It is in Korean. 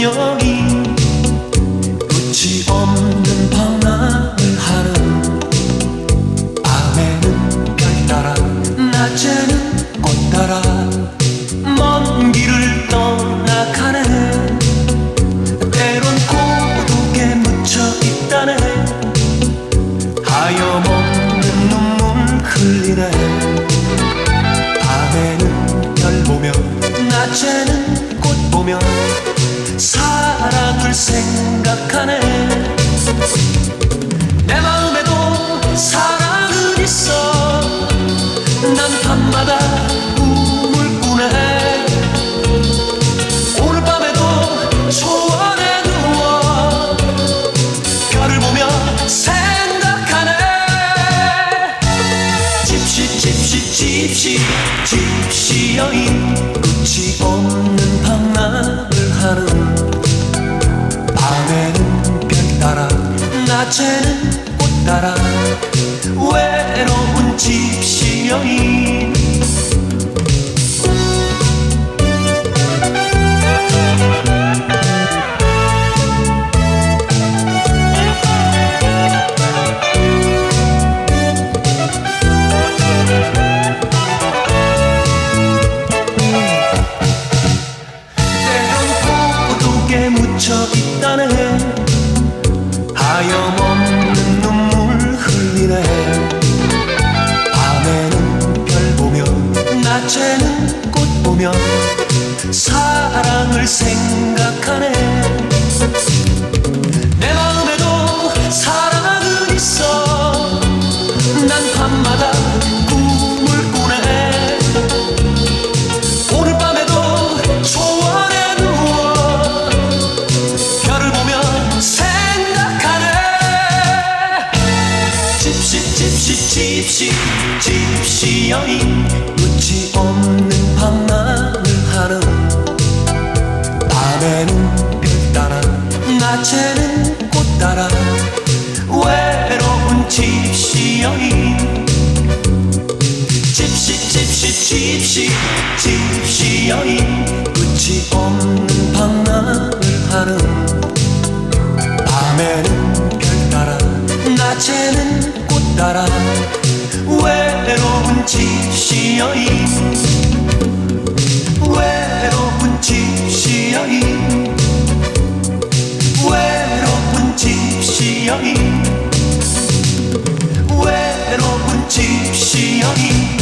저녁이 끝이 없는 방황을 하는 밤에는 별 따라 낮에는 꽃 따라 먼 길을 떠나가네. 때론 고독에 묻혀 있다네. 하염없는 눈물 흘리네. 밤에는 별 보며 낮에는 꽃 보며 널 생각하네. 내 마음에도 사랑은 있어. 난 밤마다 꿈을 꾸네. 오늘 밤에도 초원에 누워 별을 보며 생각하네. 집시 집시 집시 집시 여인. 낮에는 꽃 따라. 외로운 집시 여인 사랑을 생각하네. 내 마음에도 사랑은 있어. 난 밤마다 꿈을 꾸네. 오늘 밤에도 초원에 누워 별을 보며 생각하네. 집시 집시 집시 집시 여인 끝이 없는 밤에는 별 따라 낮에는 꽃 따라 외로운 집시 여인. 집시 집시 집시 집시 여인. 끝이 없는 방랑을 하는 밤에는 별 따라 낮에는 꽃 따라 외로운 집시 여인 집시여기